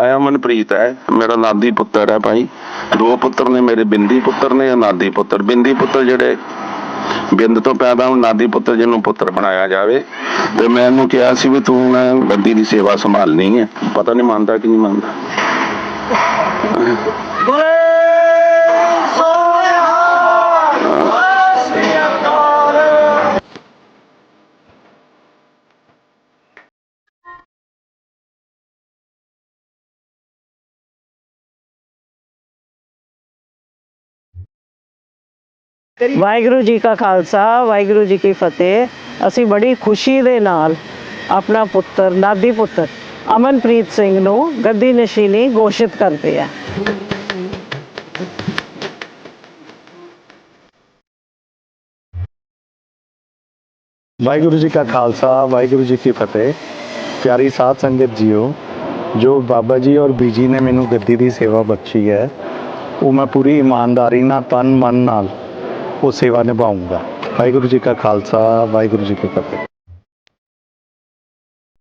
ਆਇਆ ਮਨਪ੍ਰੀਤ ਹੈ, ਮੇਰਾ ਨਾਦੀ ਪੁੱਤਰ ਹੈ ਭਾਈ। ਦੋ ਪੁੱਤਰ ਨੇ ਮੇਰੇ, ਬਿੰਦੀ ਪੁੱਤਰ ਨੇ ਨਾਦੀ ਪੁੱਤਰ? ਬਿੰਦੀ ਪੁੱਤਰ ਜਿਹੜੇ ਬਿੰਦ ਤੋਂ ਪੈਦਾ ਹੋਣ, ਨਾਦੀ ਪੁੱਤਰ ਜਿਹਨੂੰ ਪੁੱਤਰ ਬਣਾਇਆ ਜਾਵੇ। ਤੇ ਮੈਂ ਇਹਨੂੰ ਕਿਹਾ ਸੀ ਵੀ ਤੂੰ ਨਾ ਗੱਦੀ ਦੀ ਸੇਵਾ ਸੰਭਾਲਣੀ ਹੈ। ਪਤਾ ਨਹੀਂ ਮੰਨਦਾ ਕਿ ਨਹੀਂ ਮੰਨਦਾ। ਵਾਹਿਗੁਰੂ ਜੀ ਕਾ ਖਾਲਸਾ ਵਾਹਿਗੁਰੂ ਜੀ ਕੀ ਫਤਿਹ। ਅਸੀਂ ਬੜੀ ਖੁਸ਼ੀ ਦੇ ਨਾਲ ਆਪਣਾ ਪੁੱਤਰ ਨਾਦੀ ਪੁੱਤਰ ਅਮਨਪ੍ਰੀਤ ਸਿੰਘ ਨੂੰ ਗੱਦੀ ਨਸ਼ੀਨੀ ਘੋਸ਼ਿਤ ਕਰਦੇ ਆ। ਵਾਹਿਗੁਰੂ ਜੀ ਕਾ ਖਾਲਸਾ ਵਾਹਿਗੁਰੂ ਜੀ ਕੀ ਫਤਿਹ। ਪਿਆਰੀ ਸਾਧ ਸੰਗਤ ਜੀਓ ਜੋ ਬਾਬਾ ਜੀ ਔਰ ਬੀਜੀ ਨੇ ਮੈਨੂੰ ਗੱਦੀ ਦੀ ਸੇਵਾ ਬਖਸ਼ੀ ਹੈ ਉਹ ਮੈਂ ਪੂਰੀ ਇਮਾਨਦਾਰੀ ਨਾਲ ਤਨ ਮਨ ਨਾਲ ਉਹ ਸੇਵਾ ਨਿਭਾਉਂਗਾ। ਵਾਹਿਗੁਰੂ ਜੀ ਕਾ ਖਾਲਸਾ ਵਾਹਿਗੁਰੂ ਜੀ ਕੀ ਫਤਿਹ।